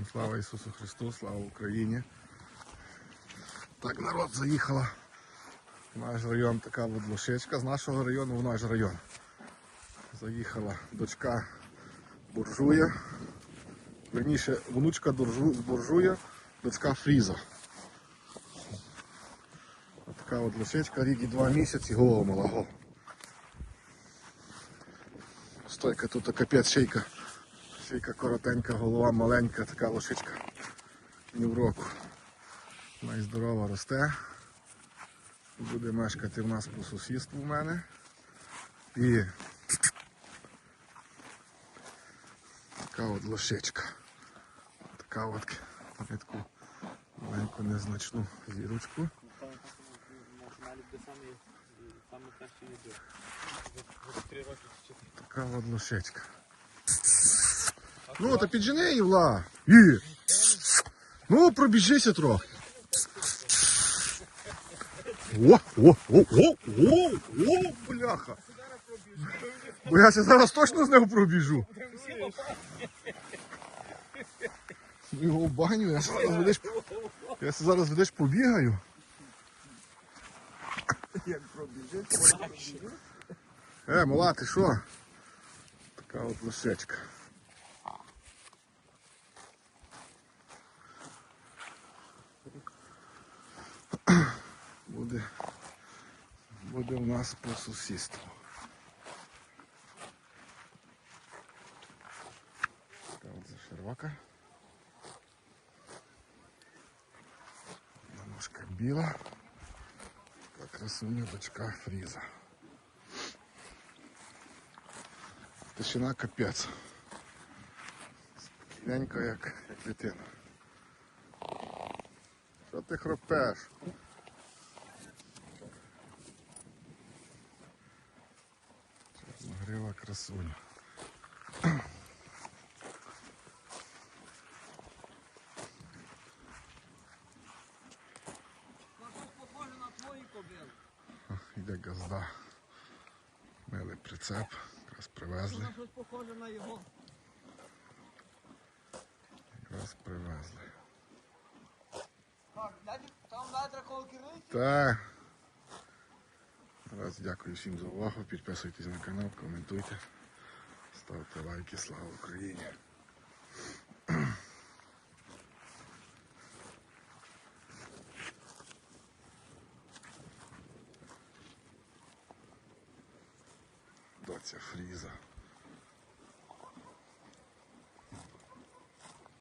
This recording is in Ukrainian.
Всім слава Ісусу Христу, слава Україні. Так, народ заїхала. В наш район така от лошечка з нашого району в наш район. Заїхала дочка буржуя. Верніше, внучка буржу, буржуя, дочка Фріза. От така от лошечка, рік і два місяці, голова малого. Стойка тут капець шейка. Шийка коротенька, голова маленька, така лошичка. Ні в року. Найздорова росте. Буде мешкати в нас по сусідству в мене. І така от лошичка. Така от таку маленьку незначну зірочку. Така от лошечка. Ну, та піджени її, Вла. І. Ну, пробіжися трохи. О, о, о, о, о, о, бляха. Бо я це зараз точно з нього пробіжу. Ну, Його баню, я зараз ведеш, я зараз ведеш побігаю. Е, мала, ти що? Така от лошечка. Буде, буде у нас по сусідству. Така от заширвака. Одна Ножка біла. Така красуня дочка Фріза. Тишина капець. Спокійненько, як дитина. Що ти хропеш? Чорногрива красуня. похоже на твої кобили. Йде газда. Мили прицеп, якраз привезли. щось похоже на його. Якраз привезли. Так, там далі такого керують? Так. Раз дякую всім за увагу. Підписуйтесь на канал, коментуйте, ставте лайки. Слава Україні! Доця Фріза.